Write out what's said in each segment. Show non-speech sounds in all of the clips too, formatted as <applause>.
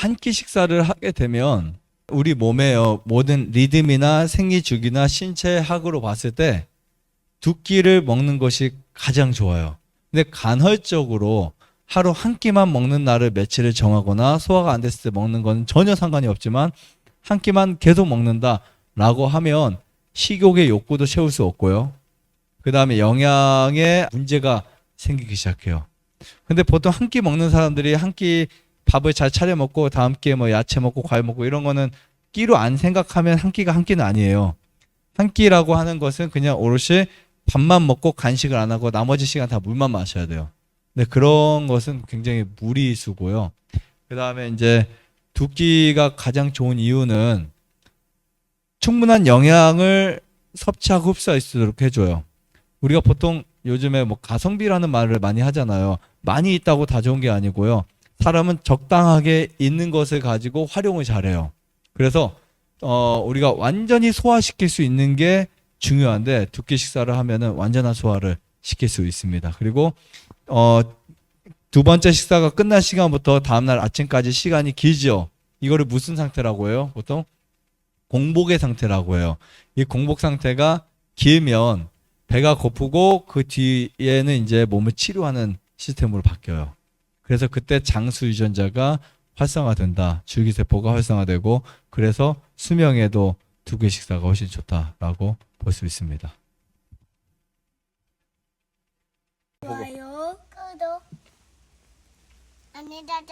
아, 한끼 식사를 하게 되면 우리 어, 모든 리듬이나 생리 주기나 신체학으로 봤을 때 두 끼를 먹는 것이 가장 좋아요. 근데 간헐적으로 하루 한 끼만 먹는 날을 며칠을 정하거나 소화가 안 됐을 때 먹는 건 전혀 상관이 없지만 한 끼만 계속 먹는다라고 하면 식욕의 욕구도 채울 수 없고요. 그 다음에 영양에 문제가 생기기 시작해요. 근데 보통 한 끼 먹는 사람들이 한끼 밥을 잘 차려 먹고 다음 끼에 뭐 야채 먹고 과일 먹고 이런 거는 끼로 안 생각하면 한 끼가 한 끼는 아니에요. 한 끼라고 하는 것은 그냥 오롯이 밥만 먹고 간식을 안 하고 나머지 시간 다 물만 마셔야 돼요. 근데 그런 것은 굉장히 무리수고요. 그 다음에 이제 두 끼가 가장 좋은 이유는 충분한 영양을 섭취하고 흡수할 수 있도록 해줘요. 우리가 보통 요즘에 뭐 가성비라는 말을 많이 하잖아요. 많이 있다고 다 좋은 게 아니고요. 사람은 적당하게 있는 것을 가지고 활용을 잘해요. 그래서 어 우리가 완전히 소화시킬 수 있는 게 중요한데 두 끼 식사를 하면은 완전한 소화를 시킬 수 있습니다. 그리고 어 두 번째 식사가 끝난 시간부터 다음날 아침까지 시간이 길죠. 이거를 무슨 상태라고 해요? 보통 공복의 상태라고 해요. 이 공복 상태가 길면 배가 고프고 그 뒤에는 이제 몸을 치료하는 시스템으로 바뀌어요. 그래서 그때 장수 유전자가 활성화된다. 줄기세포가 활성화되고 그래서 수명에도 두개 식사가 훨씬 좋다라고 볼 수 있습니다. 좋아요, 구독.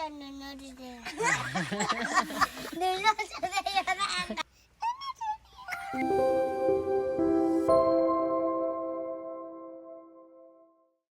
눌러주세요. <laughs> 눌러주세요. 눌러주세요.